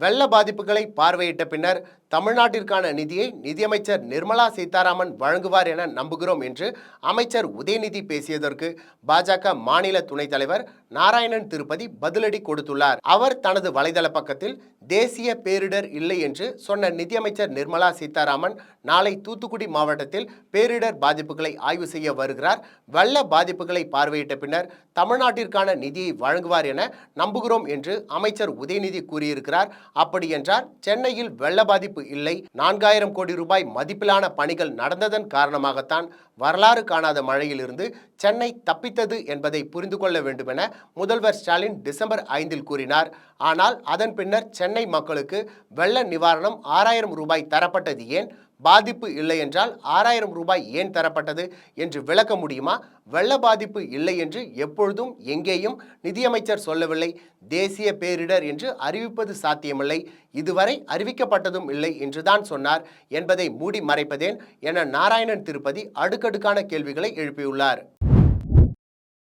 வெள்ள பாதிப்புகளை பார்வையிட்ட பின்னர் தமிழ்நாட்டிற்கான நிதியை நிதியமைச்சர் நிர்மலா சீதாராமன் வழங்குவார் என நம்புகிறோம் என்று அமைச்சர் உதயநிதி பேசியதற்கு பாஜக மாநில துணைத் தலைவர் நாராயணன் திருப்பதி பதிலடி கொடுத்துள்ளார். அவர் தனது வலைதள பக்கத்தில் தேசிய பேரிடர் இல்லை என்று சொன்ன நிதியமைச்சர் நிர்மலா சீதாராமன் நாளை தூத்துக்குடி மாவட்டத்தில் பேரிடர் பாதிப்புகளை ஆய்வு செய்ய வருகிறார். வெள்ள பாதிப்புகளை பார்வையிட்ட பின்னர் தமிழ்நாட்டிற்கான நிதியை வழங்குவார் என நம்புகிறோம் என்று அமைச்சர் உதயநிதி கூறியிருக்கிறார். அப்படி என்றால் சென்னையில் வெள்ள பாதிப்பு இல்லை. நான்காயிரம் கோடி ரூபாய் மதிப்பிலான பணிகள் நடந்ததன் காரணமாகத்தான் வரலாறு காணாத மழையிலிருந்து சென்னை தப்பித்தது என்பதை புரிந்து கொள்ள வேண்டுமென முதல்வர் ஸ்டாலின் டிசம்பர் ஐந்தில் கூறினார். ஆனால் அதன் பின்னர் சென்னை மக்களுக்கு வெள்ள நிவாரணம் ஆறாயிரம் ரூபாய் தரப்பட்டது ஏன்? பாதிப்பு இல்லை என்றால் ஆறாயிரம் ரூபாய் ஏன் தரப்பட்டது என்று விளக்க முடியுமா? வெள்ள பாதிப்பு இல்லை என்று எப்பொழுதும் எங்கேயும் நிதியமைச்சர் சொல்லவில்லை. தேசிய பேரிடர் என்று அறிவிப்பது சாத்தியமில்லை. இதுவரை அறிவிக்கப்பட்டதும் இல்லை என்றுதான் சொன்னார் என்பதை மூடி மறைப்பதேன் என நாராயணன் திருப்பதி அடுக்கடுக்கான கேள்விகளை எழுப்பியுள்ளார்.